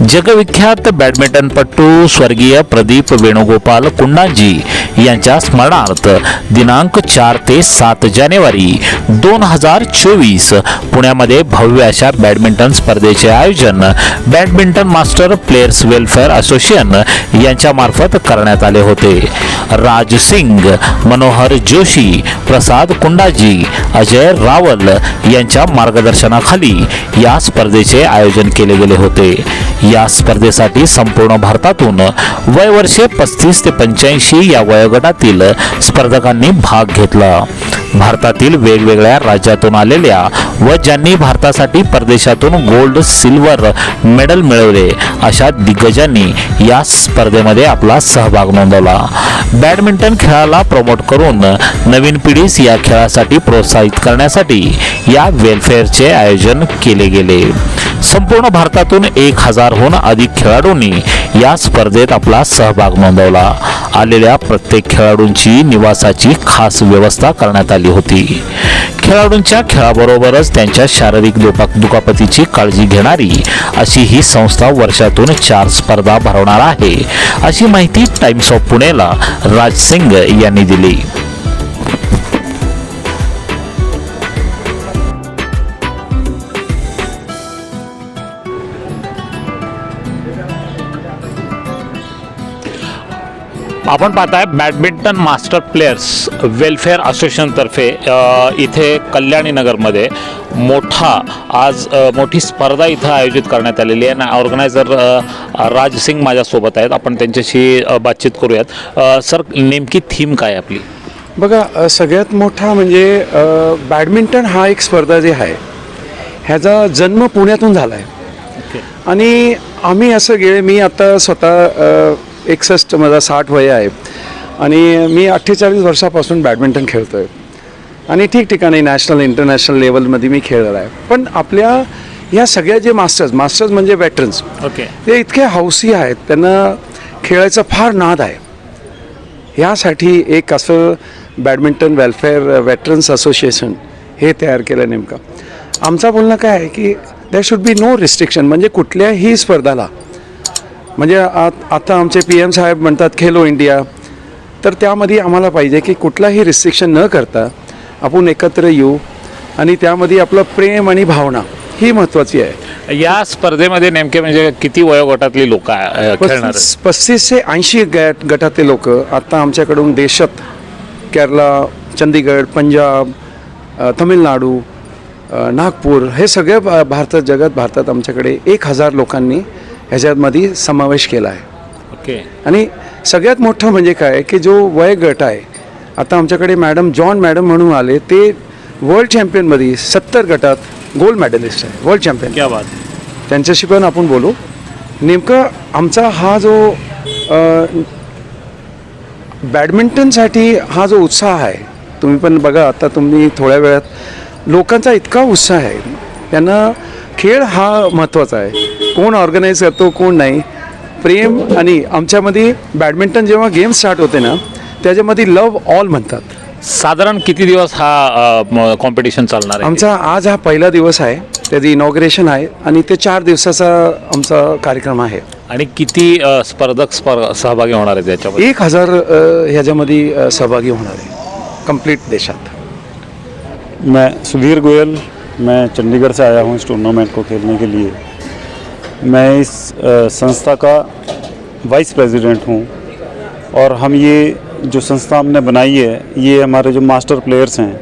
जगविख्यात बॅडमिंटनपटू स्वर्गीय प्रदीप वेणुगोपाल कुंडाजी यांच्या स्मरणार्थ दिनांक चार ते सात जानेवारी दोन हजार चोवीस पुण्यामध्ये भव्य अशा बॅडमिंटन स्पर्धेचे आयोजन badminton master players welfare association यांच्या मार्फत करण्यात आले होते. राज सिंग मनोहर जोशी प्रसाद कुंडाजी अजय रावल यांच्या मार्गदर्शनाखाली या स्पर्धेचे आयोजन केले गेले होते. या स्पर्धेसाठी संपूर्ण भारतातून वयवर्षे पस्तीस ते पंच्याऐंशी या वयोगटातील स्पर्धकांनी भाग घेतला. भारतातील वेगवेगळ्या राज्यातून आलेल्या व ज्यांनी भारतासाठी परदेशातून गोल्ड सिल्वर मेडल मिळवले अशा दिग्गजांनी या स्पर्धेमध्ये आपला सहभाग नोंदवला. बॅडमिंटन खेळाला प्रमोट करून नवीन पिढीस या खेळासाठी प्रोत्साहित करण्यासाठी या वेलफेअरचे आयोजन केले गेले. संपूर्ण भारतातून एक हजारहून अधिक खेळाडूंनी या स्पर्धेत आपला सहभाग नोंदवला. आलेल्या प्रत्येक खेळाडूंची निवासाची खास व्यवस्था करण्यात आली होती. खेळाडूंच्या खेळाबरोबरच त्यांच्या शारीरिक दुखापतीची काळजी घेणारी अशी ही संस्था वर्षातून चार स्पर्धा भरवणार आहे अशी माहिती टाइम्स ऑफ पुणेला राज सिंग यांनी दिली. आपण पाहताय बॅडमिंटन मास्टर प्लेयर्स वेलफेअर असोसिएशनतर्फे इथे कल्याणी नगरमध्ये मोठा आज मोठी स्पर्धा इथं आयोजित करण्यात आलेली आहे. आणि ऑर्गनायझर राज सिंग माझ्यासोबत आहेत. आपण त्यांच्याशी बातचीत करूयात. सर नेमकी थीम काय आपली? बघा सगळ्यात मोठा म्हणजे बॅडमिंटन हा एक स्पर्धा जी आहे ह्याचा जन्म पुण्यातून झाला आहे आणि आम्ही असं गेले मी आता स्वतः एकसष्ट माझा साठ वय आहे. आणि मी अठ्ठेचाळीस वर्षापासून बॅडमिंटन खेळतो आहे आणि ठिकठिकाणी नॅशनल इंटरनॅशनल लेवलमध्ये मी खेळलेला आहे. पण आपल्या या सगळ्या जे मास्टर्स मास्टर्स म्हणजे वेटरन्स ओके. ते इतके हौसी आहेत. त्यांना खेळायचा फार नाद आहे. ह्यासाठी एक असं बॅडमिंटन वेलफेअर वेटरन्स असोसिएशन हे तयार केलं नेमकं. आमचं बोलणं काय आहे की that should be no restriction म्हणजे कुठल्याही स्पर्धाला म्हणजे आत आता आमचे पी एम साहेब म्हणतात खेलो इंडिया तर त्यामध्ये आम्हाला पाहिजे की कुठलाही रिस्ट्रिक्शन न करता आपण एकत्र येऊ आणि त्यामध्ये आपलं प्रेम आणि भावना ही महत्त्वाची आहे या स्पर्धेमध्ये नेमके म्हणजे किती वयोगटातली लोक खेळणार? पस्तीस ते ऐंशी गट गटातले लोक आता आमच्याकडून देशात केरला चंदीगड पंजाब तमिळनाडू नागपूर हे सगळे भारतात जगात भारतात आमच्याकडे एक हजार लोकांनी ह्याच्यामध्ये समावेश केला आहे. ओके. आणि सगळ्यात मोठं म्हणजे काय की जो वय गट आहे आता आमच्याकडे मॅडम जॉन मॅडम म्हणून आले ते वर्ल्ड चॅम्पियनमध्ये सत्तर गटात गोल्ड मेडलिस्ट आहे वर्ल्ड चॅम्पियन क्या बात. त्यांच्याशी पण आपण बोलू. नेमकं आमचा हा जो बॅडमिंटनसाठी हा जो उत्साह आहे तुम्ही पण बघा आता तुम्ही थोड्या वेळात लोकांचा इतका उत्साह आहे. त्यांना खेळ हा महत्त्वाचा आहे. कोण ऑर्गनाईज करतो कोण नाही. प्रेम आणि आमच्यामध्ये बॅडमिंटन जेव्हा गेम स्टार्ट होते ना त्याच्यामध्ये लव ऑल म्हणतात. साधारण किती दिवस हा कॉम्पिटिशन चालणार आहे? आमचा आज हा पहिला दिवस आहे. त्याचं इनॉग्रेशन आहे आणि ते चार दिवसाचा आमचा कार्यक्रम आहे. आणि किती अ, स्पर्धक स्पर सहभागी होणार आहेत त्याच्यामध्ये एक हजार अ, ह्याच्यामध्ये अ, सहभागी होणार आहे. कंप्लीट देशात. मैं सुधीर गोयल मैं चंडीगढ़ से आया हूँ इस टूर्नामेंट को खेलने के लिए। मैं इस संस्था का वाइस प्रेसिडेंट हूँ और हम ये जो संस्था हमने बनाई है, ये हमारे जो मास्टर प्लेयर्स हैं,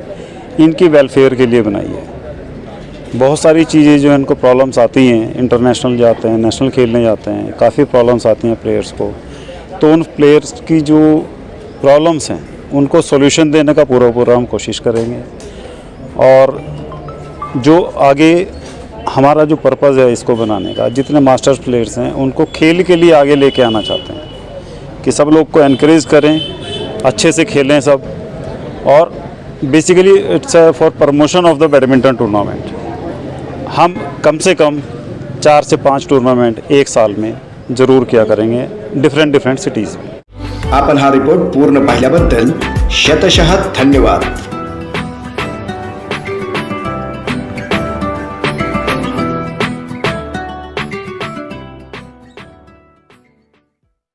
इनकी वेलफेयर के लिए बनाई है। बहुत सारी चीज़ें जो इनको प्रॉब्लम्स आती हैं इंटरनेशनल जाते हैं नेशनल खेलने जाते हैं, काफ़ी प्रॉब्लम्स आती हैं प्लेयर्स को। तो उन प्लेयर्स की जो प्रॉब्लम्स हैं, उनको सॉल्यूशन देने का पूरा पूरा हम कोशिश करेंगे। और जो आगे हमारा जो पर्पज़ है इसको बनाने का, जितने मास्टर्स प्लेयर्स हैं, उनको खेल के लिए आगे लेके आना चाहते हैं कि सब लोग को इनक्रेज करें, अच्छे से खेलें सब। और basically it's for promotion of the badminton tournament हम कम से कम चार से पाँच टूर्नामेंट एक साल में ज़रूर किया करेंगे डिफरेंट डिफरेंट सिटीज़ में। आपण हा रिपोर्ट पूर्ण पाहिल्याबद्दल शतशः धन्यवाद।